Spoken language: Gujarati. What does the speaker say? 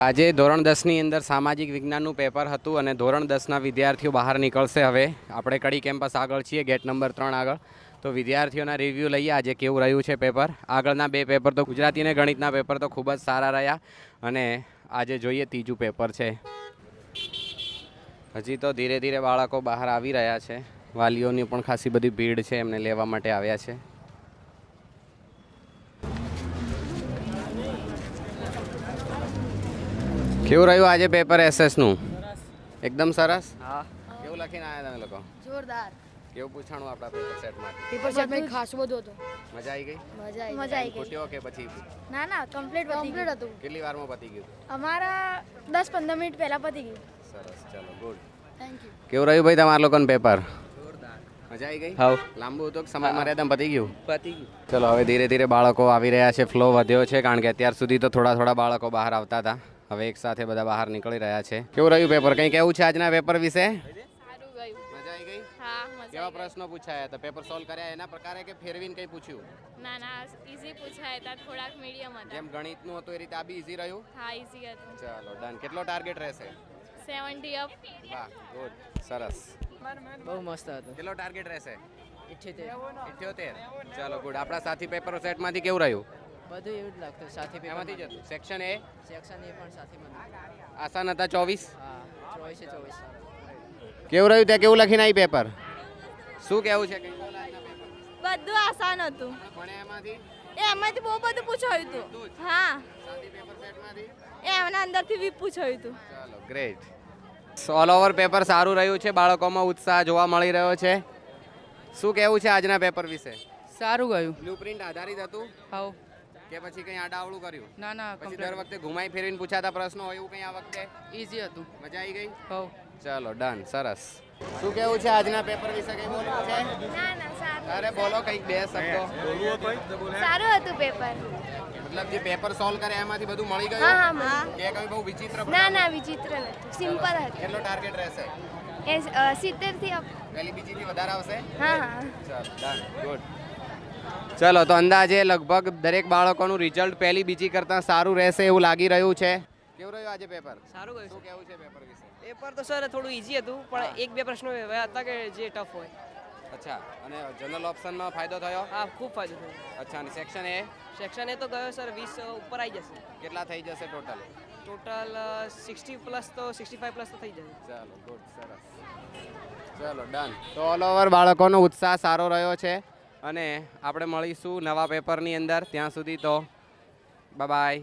આજે ધોરણ દસની અંદર સામાજિક વિજ્ઞાનનું પેપર હતું અને ધોરણ દસના વિદ્યાર્થીઓ બહાર નીકળશે હવે. આપણે કડી કેમ્પસ આગળ છીએ, ગેટ નંબર ત્રણ આગળ. તો વિદ્યાર્થીઓના રિવ્યૂ લઈએ, આજે કેવું રહ્યું છે પેપર. આગળના બે પેપર તો ગુજરાતી અને ગણિતના પેપર તો ખૂબ જ સારા રહ્યા. અને આજે જોઈએ ત્રીજું પેપર છે. હજી તો ધીરે ધીરે બાળકો બહાર આવી રહ્યા છે. વાલીઓની પણ ખાસી બધી ભીડ છે, એમને લેવા માટે આવ્યા છે. કેવું રહ્યું આજે પેપર એસએસનું? એકદમ સરસ? હા. કેવું લખીને આવ્યા તમે લોકો? જોરદાર. કેવું પૂછાણું આપણા પેપર સેટમાંથી પેપર સેટમાં ખાસ બધું હતું. મજા આવી ગઈ? મજા આવી મજા આવી ખૂટ્યો કે પછી? ના ના કમ્પ્લીટ કમ્પ્લીટ હતું. કેટલી વારમાં પતી ગયું? અમારા દસ પંદર મિનિટ પહેલા પતી ગયું. સરસ ચલો ગુડ થેન્ક યુ કેવું રહ્યું ભાઈ તમારા લોકોનું પેપર મજા આવી ગઈ? હા. લાંબુ હતું કે સમય મર્યાદા પતી ગયું? પતી ગયું. ચલો હવે ધીરે ધીરે બાળકો આવી રહ્યા છે ફ્લો વધ્યો છે કારણ કે અત્યાર સુધી તો થોડા થોડા બાળકો બહાર આવતા હતા. હવે એક સાથે બધા બહાર નીકળી રહ્યા છે. કેવું રહ્યું પેપર કંઈ કેવું છે આજના પેપર વિશે? મજા આવી ગઈ? હા મજા કેવા પ્રશ્નો પૂછાયા? હતા પેપર સોલ્વ કર્યા એના પ્રકારે કે ફેરવીને કંઈ પૂછ્યું? ના ના ઈઝી પૂછાયા હતા થોડાક મીડિયમ હતા. જેમ ગણિતનું હતું એ રીતે આ બી ઈઝી રહ્યું? હા ઈઝી હતું. ચાલો ડન કેટલો ટાર્ગેટ રહેશે? સેવન્ટી અપ વાહ ગુડ સરસ. બહુ મસ્ત હતું. કેટલો ટાર્ગેટ રહેશે? ઇઠ્ઠોતેર ઇઠ્યોતેર. ચાલો ગુડ આપણા સાથી પેપર સેટમાંથી કેવું રહ્યું? બધું એવું જ લાગતું સાથે એમાંથી જ હતું સેક્શન એ? સેક્શન એ પણ સાથે મને આસાન હતા ચોવીસ? હા ચોવીસે ચોવીસ. કેવું રહ્યું ત્યાં? કેવું લખીને આવી પેપર શું કેવું છે? બોલ બધું આસાન હતું. એમાંથી? એ એમાંથી બહુ બધું પૂછાયું હતું. હા. સાથી પેપર સેટમાંથી એ એમના અંદરથી બી પૂછાયું હતું. ચાલો ગ્રેટ ઓલ ઓવર પેપર સારું રહ્યું છે બાળકોમાં ઉત્સાહ જોવા મળી રહ્યો છે. શું કહેવું છે આજના પેપર વિશે? સારું ગયું. બ્લુપ્રિન્ટ આધારિત હતું? હાવ કે પછી કંઈ આડાવળું કર્યું? ના ના પછી દર વખતે ઘુમાઈ ફેરવીને પૂછાતા પ્રશ્નો હોય એવું કંઈ આ વખતે? ઈઝી હતું. મજા આવી ગઈ? હાવ. ચાલો ડન સરસ. શું કેવું છે આજના પેપર વિશે કંઈ બોલવું છે? ના ના સારું. અરે બોલો કંઈક બે શબ્દો. સારું હતું પેપર મતલબ જે પેપર સોલ્વ કરે એમાંથી બધું મળી ગયું? હા કે કઈ બહુ વિચિત્ર ના ના વિચિત્ર નથી. સિમ્પલ હતું. કેટલો ટાર્ગેટ રહેશે? એ સિત્તેરથી અપ. પહેલી બીજીથી વધારે આવશે? હા હા. ચાલો ડન ગુડ ચલો તો અંદાજે લગભગ દરેક બાળકોનું રિઝલ્ટ પહેલી બીજી કરતાં સારું રહેશે એવું લાગી રહ્યું છે. કેવું રહ્યું આજે પેપર સારું ગયું શું કેવું છે પેપર વિશે? પેપર તો સર થોડું ઈઝી હતું પણ એક બે પ્રશ્નો એવા હતા કે જે ટફ હોય. અચ્છા અને જનરલ ઓપ્શનમાં ફાયદો થયો? હા ખૂબ ફાયદો થયો. અચ્છા અને સેક્શન એ? સેક્શન એ તો ગયો સર વીસ ઉપર આવી જશે. કેટલા થઈ જશે ટોટલ ટોટલ સિક્સટી પ્લસ તો સિક્સટી ફાઈવ પ્લસ તો થઈ જશે. ચાલો ગુડ સરસ. ચલો ડન તો ઓલ ઓવર બાળકોનો ઉત્સાહ સારો રહ્યો છે. અને આપણે મળીશું નવા પેપરની અંદર. ત્યાં સુધી તો બાય